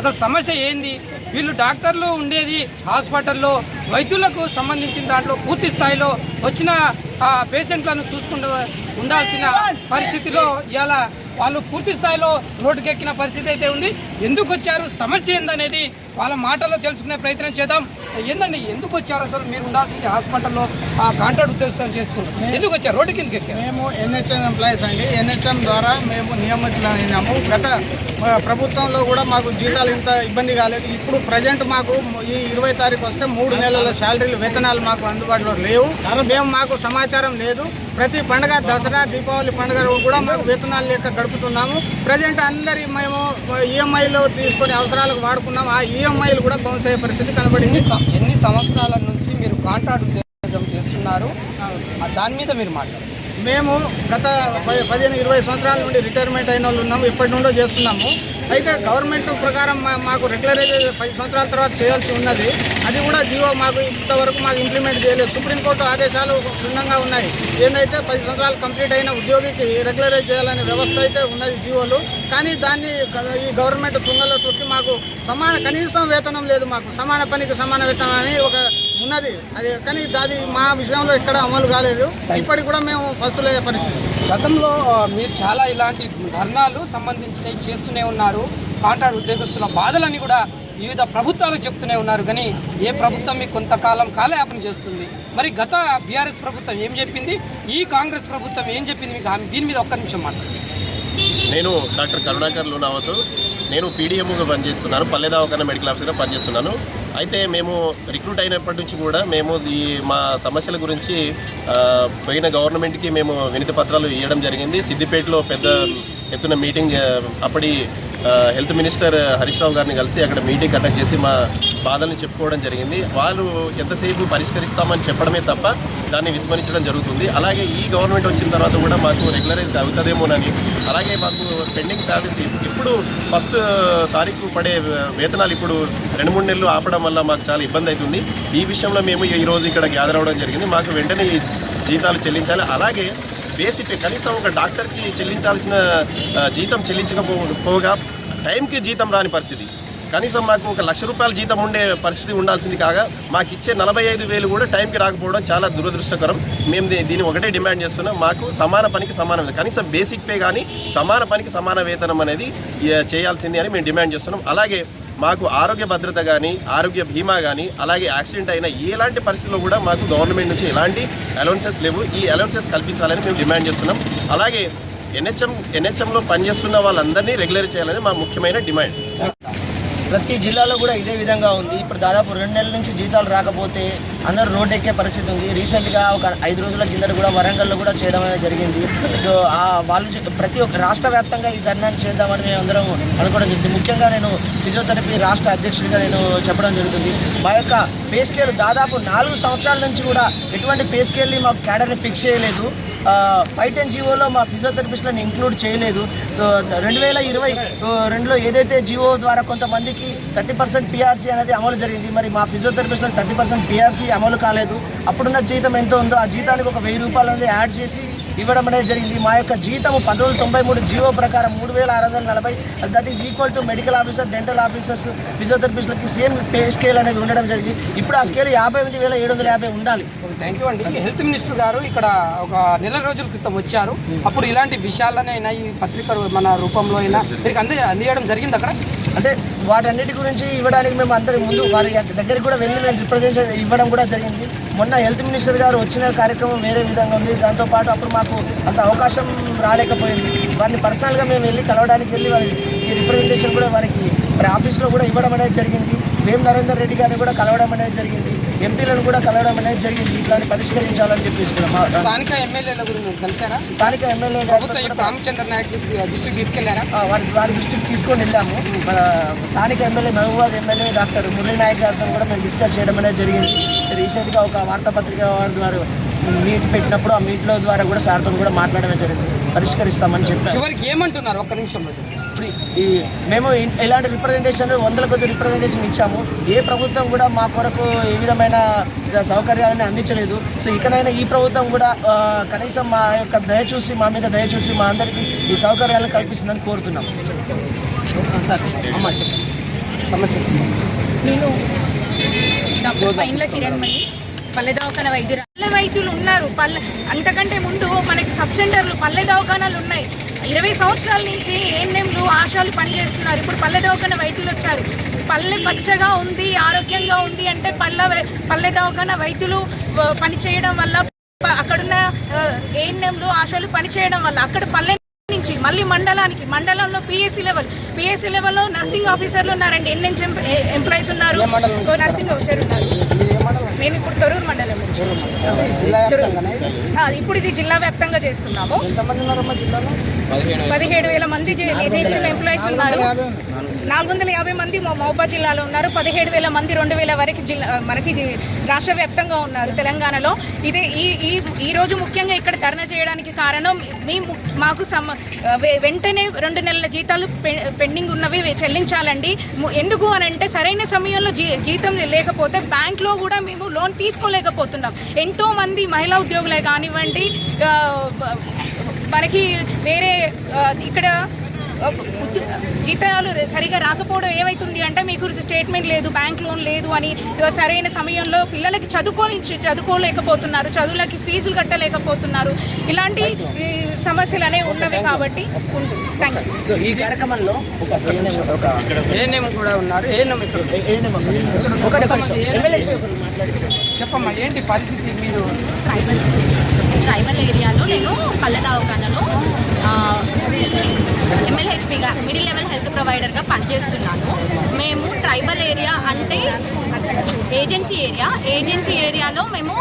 అసలు సమస్య ఏంది? వీళ్ళు డాక్టర్లు ఉండేది హాస్పిటల్లో వైద్యులకు సంబంధించిన దాంట్లో పూర్తి స్థాయిలో వచ్చిన ఆ పేషెంట్లను చూసుకుంటూ ఉండాల్సిన పరిస్థితిలో ఇవాళ వాళ్ళు పూర్తి స్థాయిలో రోడ్డుకెక్కిన పరిస్థితి అయితే ఉంది. ఎందుకు వచ్చారు సమస్య ఏందనేది వాళ్ళ మాటల్లో తెలుసుకునే ప్రయత్నం చేద్దాం. ఏందండి ఎందుకు వచ్చారు అసలు మీరు ఉండాల్సింది హాస్పిటల్లో ఆ కాంట్రాక్ట్ ఉద్యోగం చేసుకుంటారు ఎందుకు వచ్చారు రోడ్డు కిందకి ఎక్కారు? మేము ఎన్హెచ్ఎం ఎంప్లాయీస్ అండి. ఎన్హెచ్ఎం ద్వారా మేము నియమితులైనాము గత ప్రభుత్వంలో కూడా మాకు జీతాలు ఇంత ఇబ్బంది కాలేదు. ఇప్పుడు ప్రజెంట్ మాకు ఈ ఇరవై తారీఖు వస్తే మూడు నెలల శాలరీలు వేతనాలు మాకు అందుబాటులో లేవు. మేము మాకు సమాచారం లేదు. ప్రతి పండగ దసరా దీపావళి పండుగ కూడా మాకు వేతనాలు లేక గడుపుతున్నాము. ప్రజెంట్ అందరి మేము ఈఎంఐలో తీసుకొని అవసరాలకు వాడుకున్నాము ఆ ఈఎంఐలు కూడా బౌన్స్ అయ్యే పరిస్థితి కనబడింది. ఎన్ని సంవత్సరాల నుంచి మీరు కాంట్రాక్ట్ ఉద్యోగం చేస్తున్నారు? దాని మీద మీరు మాట్లాడారు మేము గత ప- పదిహేను ఇరవై సంవత్సరాల నుండి రిటైర్మెంట్ అయిన వాళ్ళు ఉన్నాము ఎప్పటి నుండో చేస్తున్నాము. అయితే గవర్నమెంట్ ప్రకారం మా- మాకు రెగ్యులరైజ్ పది సంవత్సరాల తర్వాత చేయాల్సి ఉన్నది. అది కూడా జియో మాకు ఇంతవరకు మాకు ఇంప్లిమెంట్ చేయలేదు. సుప్రీంకోర్టు ఆదేశాలు భిన్నంగా ఉన్నాయి. ఏందైతే పది సంవత్సరాలు కంప్లీట్ అయిన ఉద్యోగికి రెగ్యులరైజ్ చేయాలనే వ్యవస్థ అయితే ఉన్నది జియోలు. కానీ దాన్ని ఈ గవర్నమెంట్ తుంగలో తొక్కి మాకు సమాన కనీసం వేతనం లేదు మాకు. సమాన పనికి సమాన వేతనం అని ఒక ఉన్నది. అది కానీ అది మా విషయంలో ఎక్కడ అమలు కాలేదు. ఇప్పటికి కూడా మేము పస్తులయ్యే పరిస్థితి. గతంలో మీరు చాలా ఇలాంటి ధర్నాలు సంబంధించినవి చేస్తూనే ఉన్నారు. కాంట్రాక్ట్ ఉద్యోగస్తుల బాధలని కూడా వివిధ ప్రభుత్వాలు చెప్తూనే ఉన్నారు. కానీ ఏ ప్రభుత్వం మీకు కొంతకాలం కాలయాపన చేస్తుంది? మరి గత బీఆర్ఎస్ ప్రభుత్వం ఏం చెప్పింది? ఈ కాంగ్రెస్ ప్రభుత్వం ఏం చెప్పింది? మీకు దీని మీద ఒక్క నిమిషం మాట్లాడండి నేను డాక్టర్ కరుణాకర్ లూనావత్ నేను పీడిఎంగా పనిచేస్తున్నాను పల్లె దవాఖాన మెడికల్ ఆఫీసర్గా పనిచేస్తున్నాను. అయితే మేము రిక్రూట్ అయినప్పటి నుంచి కూడా మేము ఈ మా సమస్యల గురించి పోయిన గవర్నమెంట్కి మేము వినతి పత్రాలు ఇవ్వడం జరిగింది. సిద్దిపేటలో పెద్ద ఎత్తున మీటింగ్ అప్పటి హెల్త్ మినిస్టర్ హరీష్ రావు గారిని కలిసి అక్కడ మీటింగ్ కండక్ట్ చేసి మా బాధల్ని చెప్పుకోవడం జరిగింది. వాళ్ళు ఎంతసేపు పరిష్కరిస్తామని చెప్పడమే తప్ప దాన్ని విస్మరించడం జరుగుతుంది. అలాగే ఈ గవర్నమెంట్ వచ్చిన తర్వాత కూడా మాకు రెగ్యులరైజ్ అవుతుందేమోనని అలాగే మాకు పెండింగ్ శాలరీస్ ఇప్పుడు ఫస్ట్ తారీఖు పడే వేతనాలు ఇప్పుడు రెండు మూడు నెలలు ఆపడం వల్ల మాకు చాలా ఇబ్బంది అవుతుంది. ఈ విషయంలో మేము ఈరోజు రోజు ఇక్కడ గ్యాదర్ అవ్వడం జరిగింది. మాకు వెంటనే జీతాలు చెల్లించాలి. అలాగే బేసిక్ కనీసం ఒక డాక్టర్కి చెల్లించాల్సిన జీతం చెల్లించకపోగా టైంకి జీతం రాని పరిస్థితి. కనీసం మాకు ఒక లక్ష రూపాయల జీతం ఉండే పరిస్థితి ఉండాల్సింది కాగా మాకు ఇచ్చే నలభై ఐదు వేలు కూడా టైంకి రాకపోవడం చాలా దురదృష్టకరం. మేము దీన్ని ఒకటే డిమాండ్ చేస్తున్నాం. మాకు సమాన పనికి సమాన. వేతనం కనీసం బేసిక్ పే కానీ సమాన పనికి సమాన వేతనం అనేది చేయాల్సింది అని మేము డిమాండ్ చేస్తున్నాం. అలాగే మాకు ఆరోగ్య భద్రత కానీ ఆరోగ్య బీమా కానీ అలాగే యాక్సిడెంట్ అయిన ఎలాంటి పరిస్థితుల్లో కూడా మాకు గవర్నమెంట్ నుంచి ఎలాంటి అలౌన్సెస్ లేవు. ఈ అలౌన్సెస్ కల్పించాలని మేము డిమాండ్ చేస్తున్నాం. అలాగే ఎన్హెచ్ఎం ఎన్హెచ్ఎంలో పనిచేస్తున్న వాళ్ళందరినీ రెగ్యులర్ చేయాలని మా ముఖ్యమైన డిమాండ్. ప్రతి జిల్లాలో కూడా ఇదే విధంగా ఉంది. ఇప్పుడు దాదాపు రెండు నెలల నుంచి జీతాలు రాకపోతే అందరూ రోడ్ ఎక్కే పరిస్థితి ఉంది. రీసెంట్గా ఒక ఐదు రోజుల కిందట కూడా వరంగల్లో కూడా చేయడం అనేది జరిగింది. సో ఆ వాళ్ళు ప్రతి ఒక్క రాష్ట్ర వ్యాప్తంగా ఈ ధర్నాన్ని చేద్దామని మేము అందరం అనుకోవడం జరిగింది. ముఖ్యంగా నేను ఫిజియోథెరపీ రాష్ట్ర అధ్యక్షుడిగా నేను చెప్పడం జరుగుతుంది. మా యొక్క పే స్కేల్ దాదాపు నాలుగు సంవత్సరాల నుంచి కూడా ఎటువంటి పే స్కేల్ని మాకు క్యాడర్ని ఫిక్స్ చేయలేదు. ఫైవ్ టెన్ జీవోలో మా ఫిజియోథెరపిస్ట్లను ఇంక్లూడ్ చేయలేదు. సో, రెండు వేల ఇరవై రెండులో ఏదైతే జీవో ద్వారా కొంతమందికి థర్టీ పర్సెంట్ పిఆర్సీ అనేది అమలు జరిగింది మరి మా ఫిజియోథెరపిస్ట్లకు థర్టీ పర్సెంట్ పిఆర్సీ అమలు కాలేదు. అప్పుడున్న జీతం ఎంత ఉందో ఆ జీతానికి ఒక వెయ్యి రూపాయలు అనేది యాడ్ చేసి ఇవ్వడం అనేది జరిగింది. మా యొక్క జీతం పంతొమ్మిది తొంభై మూడు జీవో ప్రకారం మూడు వేల ఆరు వందల నలభై. That is equal to medical officer dental officers ఫిజియోథెరపిస్ట్లకి same pay scale అనేది ఉండడం జరిగింది. ఇప్పుడు ఆ స్కేల్ యాభై ఎనిమిది వేల ఏడు వందల యాభై ఉండాలి. థ్యాంక్ యూ అండి. హెల్త్ మినిస్టర్ గారు ఇక్కడ ఒక నెల రోజుల క్రితం వచ్చారు. అప్పుడు ఇలాంటి విషయాలనే అయినా ఈ పత్రిక మన రూపంలో అయినా మీకు అంది అందియడం జరిగింది అక్కడ? అంటే వాటన్నిటి గురించి ఇవ్వడానికి మేము అందరి ముందు వారి దగ్గరికి కూడా వెళ్ళి మేము రిప్రజెంటేషన్ ఇవ్వడం కూడా జరిగింది. మొన్న హెల్త్ మినిస్టర్ గారు వచ్చిన కార్యక్రమం వేరే విధంగా ఉంది. దాంతోపాటు అప్పుడు మాకు అంత అవకాశం రాలేకపోయింది. వారిని పర్సనల్గా మేము వెళ్ళి కలవడానికి వెళ్ళి వారి ఈ రిప్రజెంటేషన్ కూడా వారికి మరి ఆఫీస్లో కూడా ఇవ్వడం అనేది జరిగింది. వేం నరేందర్ రెడ్డి గారిని కూడా కలవడం అనేది జరిగింది. ఎంపీలను కూడా కలవడం అనేది జరిగింది. ఇట్లాంటి పరిష్కరించాలని చెప్పేసి కూడా స్థానిక ఎమ్మెల్యేల గురించి కలిసారా స్థానిక ఎమ్మెల్యే రామచంద్ర నాయక్ దృష్టికి తీసుకెళ్ళారా? వారి వారి దృష్టికి తీసుకొని వెళ్ళాము. స్థానిక MLA Mahabubabad MLA doctor Murali Naik గారితో కూడా మేము డిస్కస్ చేయడం అనేది జరిగింది. రీసెంట్గా ఒక వార్తాపత్రిక వారి ద్వారా మీట్ పెట్టినప్పుడు ఆ మీట్లో ద్వారా కూడా సార్తో కూడా మాట్లాడడం జరిగింది. పరిష్కరిస్తామని చెప్పారు. చివరికి ఏమంటున్నారు? ఒక్క నిమిషంలో ఇప్పుడు ఈ మేము ఇలాంటి రిప్రజెంటేషన్ వందల కొద్ది రిప్రజెంటేషన్ ఇచ్చాము. ఏ ప్రభుత్వం కూడా మా కొరకు ఏ విధమైన సౌకర్యాలని అందించలేదు. సో ఇకనైనా ఈ ప్రభుత్వం కూడా కనీసం మా యొక్క దయ చూసి మా మీద దయ చూసి మా అందరికీ ఈ సౌకర్యాలను కల్పిస్తుందని కోరుతున్నాం. సార్ అమ్మ చెప్పండి. సమస్య నేను డాక్టర్ పైన్ల కిరణ్మణి పల్లె దవాఖాన వైద్యులు పల్లె అంతకంటే ముందు మనకి సబ్ సెంటర్లు పల్లె దవాఖానాలు ఉన్నాయి. ఇరవై సంవత్సరాల నుంచి ఏఎన్ఎంలు ఆశాలు పనిచేస్తున్నారు. ఇప్పుడు పల్లె దవాఖాన వైద్యులు వచ్చారు. పల్లె పచ్చగా ఉంది ఆరోగ్యంగా ఉంది అంటే పల్లె పల్లె దవాఖాన వైద్యులు పనిచేయడం వల్ల అక్కడున్న ఏఎన్ఎంలు ఆశాలు పనిచేయడం వల్ల అక్కడ పల్లె నుంచి మళ్ళీ మండలానికి మండలంలో పిఎస్సి లెవెల్ పిఎస్సి లెవెల్లో నర్సింగ్ ఆఫీసర్లు ఉన్నారండి. ఎన్హెచ్ ఎంప్లాయీస్ ఉన్నారు. నర్సింగ్ ఆఫీసర్ ఉన్నారు. మేము ఇప్పుడు తొరూరు మండలం నుంచి ఇప్పుడు ఇది జిల్లా వ్యాప్తంగా చేస్తున్నాము. పదిహేడు వేల. మంది ఎన్హెచ్ఎం ఎంప్లాయీస్ ఉన్నారు. నాలుగు వందల యాభై మంది మా జిల్లాలో ఉన్నారు. పదిహేడు వేల మంది రెండు వేల వరకు జిల్లా మనకి రాష్ట్ర వ్యాప్తంగా ఉన్నారు తెలంగాణలో. ఇదే ఈ ఈ ఈ రోజు ముఖ్యంగా ఇక్కడ ధర్నా చేయడానికి కారణం మీ మాకు సమ వెంటనే రెండు నెలల జీతాలు పె- పెండింగ్ ఉన్నవి చెల్లించాలండి. ఎందుకు అని అంటే సరైన సమయంలో జీ జీతం లేకపోతే బ్యాంక్లో కూడా మేము లోన్ తీసుకోలేకపోతున్నాం. ఎంతోమంది మహిళా ఉద్యోగులే కానివ్వండి మనకి వేరే ఇక్కడ జీతాలు సరిగా రాకపోవడం ఏమవుతుంది అంటే మీకు స్టేట్మెంట్ లేదు బ్యాంక్ లోన్ లేదు అని సరైన సమయంలో పిల్లలకి చదువుకొని చదువుకోలేకపోతున్నారు చదువులకి ఫీజులు కట్టలేకపోతున్నారు. ఇలాంటి ఈ, సమస్యలు అనేవి ఉన్నవి కాబట్టి థ్యాంక్ యూ సో ఈ కార్యక్రమంలో ఒక ఒక ఏఎన్ఎం కూడా ఉన్నారు. ఏఎన్ఎం చెప్పమ్మా ఏంటి పరిస్థితి మీరు? ట్రైబల్ ట్రైబల్ ఏరియాలో నేను పల్లె దవాఖానలో ఎంఎల్హెచ్పిగా మిడిల్ లెవెల్ హెల్త్ ప్రొవైడర్గా పనిచేస్తున్నాను. మేము ట్రైబల్ ఏరియా అంటే ఏజెన్సీ ఏరియా. ఏజెన్సీ ఏరియాలో మేము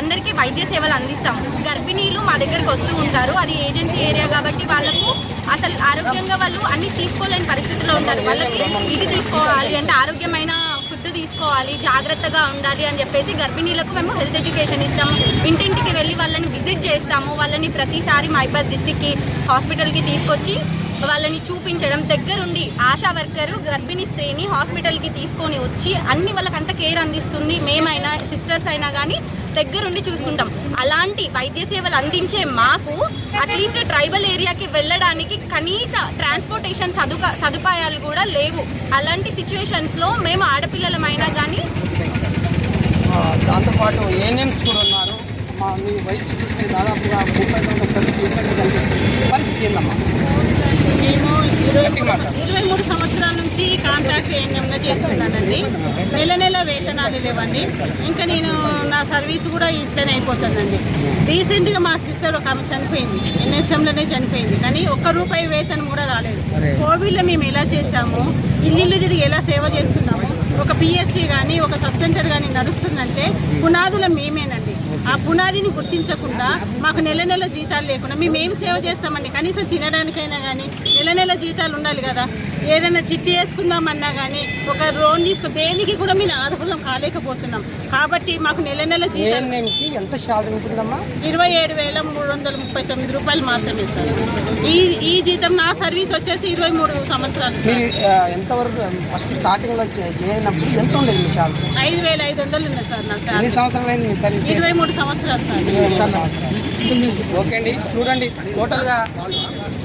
అందరికీ వైద్య సేవలు అందిస్తాము. గర్భిణీలు మా దగ్గరకు వస్తూ ఉంటారు. అది ఏజెన్సీ ఏరియా కాబట్టి వాళ్ళకు అసలు ఆరోగ్యంగా వాళ్ళు అన్ని తీసుకోలేని పరిస్థితిలో ఉంటారు. వాళ్ళకి ఇది తీసుకోవాలి అంటే ఆరోగ్యమైన ఫుడ్ తీసుకోవాలి జాగ్రత్తగా ఉండాలి అని చెప్పేసి గర్భిణీలకు మేము హెల్త్ ఎడ్యుకేషన్ ఇస్తాము. ఇంటింటికి వెళ్ళి వాళ్ళని విజిట్ చేస్తాము. వాళ్ళని ప్రతిసారి మైబాద్ డిస్టిక్కి హాస్పిటల్కి తీసుకొచ్చి వాళ్ళని చూపించడం. దగ్గరుండి ఆశా వర్కర్ గర్భిణీ స్త్రీని హాస్పిటల్కి తీసుకొని వచ్చి అన్ని వాళ్ళకంత కేర్ అందిస్తుంది. మేమైనా సిస్టర్స్ అయినా కానీ దగ్గరుండి చూసుకుంటాం. అలాంటి వైద్య సేవలు అందించే మాకు అట్లీస్ట్ ట్రైబల్ ఏరియాకి వెళ్ళడానికి కనీస ట్రాన్స్పోర్టేషన్ సదుక సదుపాయాలు కూడా లేవు. అలాంటి సిచ్యువేషన్స్లో మేము ఆడపిల్లలమైనా కానీ దాంతోపాటు ఏఎన్ఎంస్ కూడా ఉన్నారు. మా మీ వయసు చూస్తే దాదాపుగా ముప్పై సంవత్సరాల పరిస్థితి ఏంటమ్మా నేను ఇరవై మూడు సంవత్సరాల నుంచి కాంట్రాక్ట్ ఏఎన్ఎంగా చేస్తున్నానండి. నెల నెల వేతనాలు లేవండి. ఇంకా నేను నా సర్వీస్ కూడా ఇట్లనే అయిపోతుందండి. రీసెంట్గా మా సిస్టర్ ఒక ఆమె చనిపోయింది. ఎన్హెచ్ఎంలోనే చనిపోయింది. కానీ ఒక్క రూపాయి వేతనం కూడా రాలేదు. కోవిడ్లో మేము ఎలా చేశాము? ఇల్లు తిరిగి ఎలా సేవ చేస్తున్నాము? ఒక పిఎస్సి కానీ ఒక సబ్ సెంటర్ కానీ నడుస్తుందంటే పునాదుల మేమేనండి. ఆ పునాదిని గుర్తించకుండా మాకు నెల నెల జీతాలు లేకుండా మేము ఏం సేవ చేస్తామండి? కనీసం తినడానికైనా కానీ నెల నెల జీతాలు ఉండాలి కదా. ఏదైనా చిట్టి వేసుకుందామన్నా కానీ ఒక లోన్ తీసుకు దేనికి కూడా మేము ఆధారం కాలేకపోతున్నాం. కాబట్టి మాకు నెల నెల జీతాలు ఎంత ఇరవై ఏడు వేల మూడు వందల ముప్పై తొమ్మిది రూపాయలు మాత్రమే సార్. ఈ ఈ జీతం నా సర్వీస్ వచ్చేసి ఇరవై మూడు సంవత్సరాలు ఎంతవరకు ఫస్ట్ స్టార్టింగ్లో ఎంత ఉండేది ఐదు వేల ఐదు వందలు ఉన్నాయి సార్ నా ఎన్ని శాలరీ. సంవత్సరాలు అయింది మీ సర్వీస్ ఇరవై మూడు సంవత్సరాలు సార్. ఓకే అండి. చూడండి టోటల్గా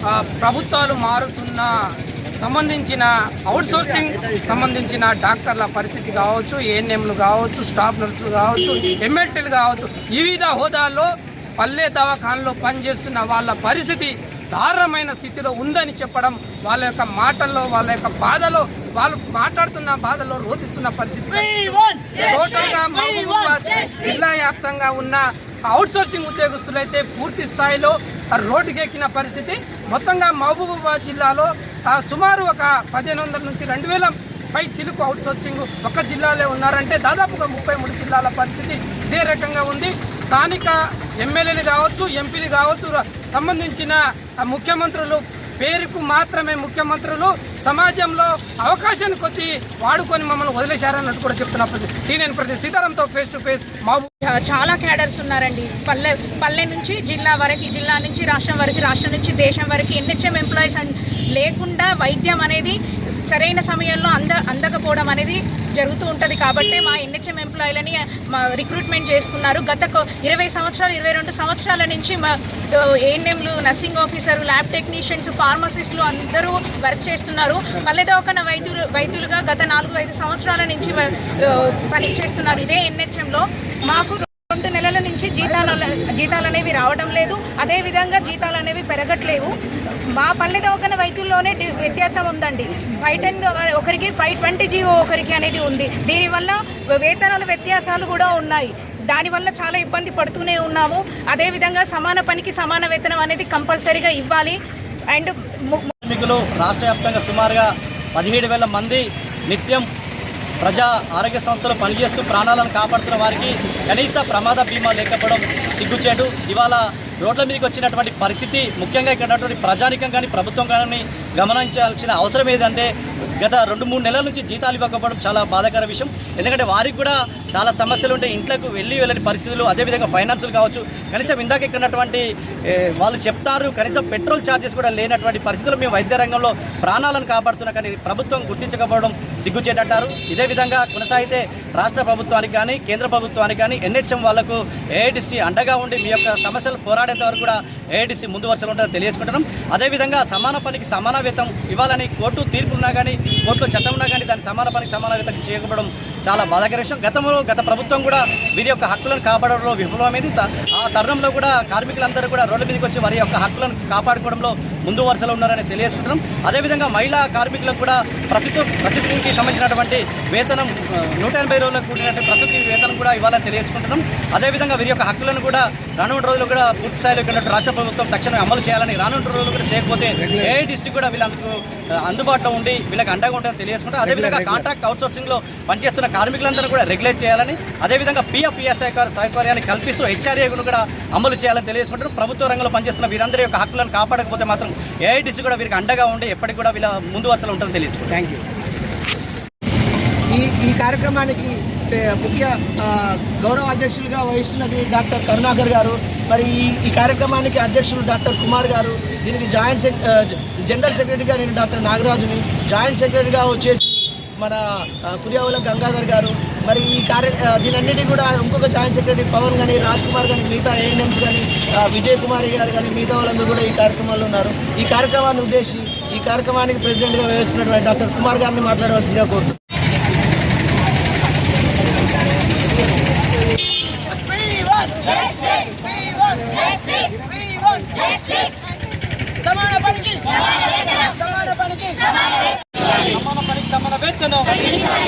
ఆ, ప్రభుత్వాలు మారుతున్న సంబంధించిన అవుట్సోర్సింగ్ సంబంధించిన డాక్టర్ల పరిస్థితి కావచ్చు ఏఎన్ఎంలు కావచ్చు స్టాఫ్ నర్సులు కావచ్చు ఎంఎల్టీలు కావచ్చు వివిధ హోదాల్లో పల్లె దవాఖానలో పనిచేస్తున్న వాళ్ళ పరిస్థితి దారుణమైన స్థితిలో ఉందని చెప్పడం వాళ్ళ యొక్క మాటల్లో వాళ్ళ యొక్క బాధలో వాళ్ళు మాట్లాడుతున్న బాధలో రోధిస్తున్న పరిస్థితి టోటల్గా మహబూబాబాద్ జిల్లా వ్యాప్తంగా ఉన్న అవుట్ సోర్సింగ్ ఉద్యోగస్తులైతే పూర్తి స్థాయిలో రోడ్డుకెక్కిన పరిస్థితి. మొత్తంగా మహబూబాబాద్ జిల్లాలో సుమారు ఒక పదిహేను వందల నుంచి రెండు వేల పై చిలుకు అవుట్ సోర్సింగ్ ఒక జిల్లాలో ఉన్నారంటే దాదాపుగా ముప్పై మూడు జిల్లాల పరిస్థితి ఇదే రకంగా ఉంది. స్థానిక ఎమ్మెల్యేలు కావచ్చు ఎంపీలు కావచ్చు సంబంధించిన ముఖ్యమంత్రులు పేరుకు మాత్రమే ముఖ్యమంత్రులు సమాజంలో అవకాశాన్ని కొద్ది వాడుకొని మమ్మల్ని వదిలేశారన్నట్టు కూడా చెప్తున్నప్పుడు పరిస్థితి నేను ప్రతి సీతారాంతో ఫేస్ టు ఫేస్ మాబు చాలా క్యాడర్స్ ఉన్నారండి. పల్లె పల్లె నుంచి జిల్లా వరకు జిల్లా నుంచి రాష్ట్రం వరకు రాష్ట్రం నుంచి దేశం వరకు ఎన్హెచ్ఎం ఎంప్లాయీస్ అండ్ లేకుండా వైద్యం అనేది సరైన సమయంలో అంద అందకపోవడం అనేది జరుగుతూ ఉంటుంది కాబట్టి మా ఎన్హెచ్ఎం ఎంప్లాయీలని రిక్రూట్మెంట్ చేసుకున్నారు. గత ఇరవై సంవత్సరాలు ఇరవై రెండు సంవత్సరాల నుంచి మా ఏఎన్ఎంలు నర్సింగ్ ఆఫీసర్లు ల్యాబ్ టెక్నీషియన్స్ ఫార్మసిస్టులు అందరూ వర్క్ చేస్తున్నారు. మళ్ళీ దవాఖాన వైద్యులు వైద్యులుగా గత నాలుగు ఐదు సంవత్సరాల నుంచి వ- పని చేస్తున్నారు ఇదే ఎన్హెచ్ఎంలో మాకు రెండు నెలల నుంచి జీతాలు జీతాలు అనేవి రావడం లేదు. అదేవిధంగా జీతాలు అనేవి పెరగట్లేవు. మా పల్లె దవాఖాన వైద్యుల్లోనే వ్యత్యాసం ఉందండి. ఫైవ్ టెన్ ఒకరికి ఫైవ్ ట్వంటీ జీవో ఒకరికి అనేది ఉంది. దీనివల్ల వేతనాల వ్యత్యాసాలు కూడా ఉన్నాయి. దానివల్ల చాలా ఇబ్బంది పడుతూనే ఉన్నాము. అదేవిధంగా సమాన పనికి సమాన వేతనం అనేది కంపల్సరీగా ఇవ్వాలి. అండ్ కార్మికులు రాష్ట్ర వ్యాప్తంగా సుమారుగా పదిహేడు వేల మంది నిత్యం ప్రజా ఆరోగ్య సంస్థలు పనిచేస్తూ ప్రాణాలను కాపాడుతున్న వారికి కనీస ప్రమాద బీమా లేకపోవడం సిగ్గుచేటు. ఇవాళ రోడ్ల మీదకి వచ్చినటువంటి పరిస్థితి ముఖ్యంగా ఇక్కడ ఉన్నటువంటి ప్రజానికం కానీ ప్రభుత్వం కానీ గమనించాల్సిన అవసరం ఏదంటే గత రెండు మూడు నెలల నుంచి జీతాలు ఇవ్వకపోవడం చాలా బాధాకర విషయం. ఎందుకంటే వారికి కూడా చాలా సమస్యలు ఉంటాయి ఇంట్లోకి వెళ్ళి వెళ్ళని పరిస్థితులు అదేవిధంగా ఫైనాన్షియల్ కావచ్చు. కనీసం ఇందాక ఇక్కడటువంటి వాళ్ళు చెప్తారు కనీసం పెట్రోల్ ఛార్జెస్ కూడా లేనటువంటి పరిస్థితులు మేము వైద్య రంగంలో ప్రాణాలను కాపాడుతున్నా కానీ ప్రభుత్వం గుర్తించకపోవడం సిగ్గుచేటంటారు ఇదే విధంగా కొనసాగితే రాష్ట్ర ప్రభుత్వానికి కానీ కేంద్ర ప్రభుత్వానికి కానీ ఎన్హెచ్ఎం వాళ్ళకు ఏఐడిసి అండగా ఉండి మీ యొక్క సమస్యలు పోరాడేంత వరకు కూడా ఏఐడిసి ముందు వరుసలో ఉంటుందని తెలియజేసుకుంటున్నాం. అదేవిధంగా సమాన పనికి సమాన వేతం ఇవ్వాలని కోర్టు తీర్పు ఉన్నా కానీ కోర్టులో చట్టం ఉన్నా కానీ దాని సమాన పనికి సమాన విధంగా చేయకపోవడం చాలా బాధాకర విషయం. గతంలో గత ప్రభుత్వం కూడా వీరి యొక్క హక్కులను కాపాడడంలో విఫలమైంది ఆ తరుణంలో కూడా కార్మికులందరూ కూడా రోడ్ల మీదకి వచ్చి వారి యొక్క హక్కులను కాపాడుకోవడంలో ముందు వరుసలో ఉన్నారని తెలియజేసుకుంటున్నాం. అదేవిధంగా మహిళా కార్మికులకు కూడా ప్రస్తుతం ప్రస్తుతికి సంబంధించినటువంటి వేతనం నూట ఎనభై రోజులకు కూడినటువంటి ప్రస్తుతి వేతనం కూడా ఇవ్వాలని తెలియజేసుకుంటున్నాం. అదేవిధంగా వీరి యొక్క హక్కులను కూడా రానున్న రోజులు కూడా పూర్తి స్థాయిలో రాష్ట్ర ప్రభుత్వం తక్షణం అమలు చేయాలని రానున్న రోజులు కూడా చేయకపోతే ఏ డిస్ట్రిక్ట్ కూడా వీళ్ళందుకు అందుబాటులో ఉండి వీళ్ళకి అండగా ఉంటుందని తెలియజేసుకుంటాం అదేవిధంగా కాంట్రాక్ట్ అవుట్సోర్సింగ్లో పనిచేస్తున్న కార్మికులందరూ కూడా రెగ్యులేట్ చేయాలని అదేవిధంగా పిఎఫ్ ఈఎస్ఐ సౌకర్యాన్ని కల్పిస్తూ హెచ్ఆర్ఏను కూడా అమలు చేయాలని తెలియజేసుకుంటారు ప్రభుత్వ రంగంలో పనిచేస్తున్న వీరందరి యొక్క హక్కులను కాపాడకపోతే మాత్రం ఏఐడిసి కూడా వీరికి అండగా ఉండి ఎప్పటికి కూడా వీళ్ళ ముందు వరుసలో ఉంటుందని తెలుసు థ్యాంక్ యూ ఈ ఈ కార్యక్రమానికి ముఖ్య గౌరవ అధ్యక్షులుగా వహిస్తున్నది డాక్టర్ కరుణాకర్ గారు. మరి ఈ ఈ కార్యక్రమానికి అధ్యక్షులు డాక్టర్ కుమార్ గారు. దీనికి జాయింట్ సెక్ జనరల్ సెక్రటరీగా నేను డాక్టర్ నాగరాజుని జాయింట్ సెక్రటరీగా వచ్చేసి మన ఆ, కురియావుల గంగాధర్ గారు మరి ఈ కార్య దీనన్నిటి కూడా ఇంకొక జాయింట్ సెక్రటరీ పవన్ కానీ రాజ్ కుమార్ కానీ మిగతా ఏఎన్ఎంస్ కానీ విజయ్ కుమార్ గారు కానీ మిగతా వాళ్ళందరూ కూడా ఈ కార్యక్రమంలో ఉన్నారు. ఈ కార్యక్రమాన్ని ఉద్దేశించి ఈ కార్యక్రమానికి ప్రెసిడెంట్గా వ్యవహరిస్తున్నటువంటి డాక్టర్ కుమార్ గారిని మాట్లాడవలసిందిగా కోరుతున్నాను సమాన పనికి సమాన వేతనం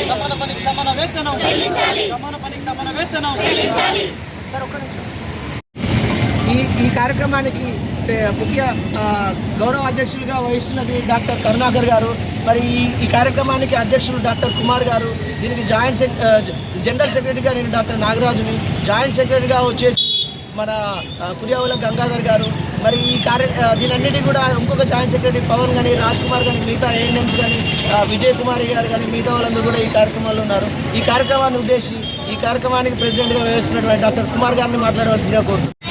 సమాన పనికి సమాన వేతనం సమాన పనికి సమాన వేతనం ఈ ఈ కార్యక్రమానికి ముఖ్య గౌరవ అధ్యక్షులుగా వహిస్తున్నది డాక్టర్ కరుణాకర్ గారు. మరి ఈ ఈ కార్యక్రమానికి అధ్యక్షులు డాక్టర్ కుమార్ గారు దీనికి జాయింట్ సెక్ జనరల్ సెక్రటరీగా నేను డాక్టర్ నాగరాజుని జాయింట్ సెక్రటరీగా వచ్చేసి మన కురియావుల గంగాధర్ గారు మరి ఈ కార్య దీనన్నిటి కూడా ఇంకొక జాయింట్ సెక్రటరీ పవన్ కానీ రాజ్ కుమార్ కానీ మిగతా ఏఎన్ఎంస్ కానీ విజయ్ కుమార్ గారు కానీ మిగతా వాళ్ళందరూ కూడా ఈ కార్యక్రమంలో ఉన్నారు. ఈ కార్యక్రమాన్ని ఉద్దేశించి ఈ కార్యక్రమానికి ప్రెసిడెంట్గా వ్యవహరిస్తున్నటువంటి డాక్టర్ కుమార్ గారిని మాట్లాడవలసిందిగా కోరుతున్నాను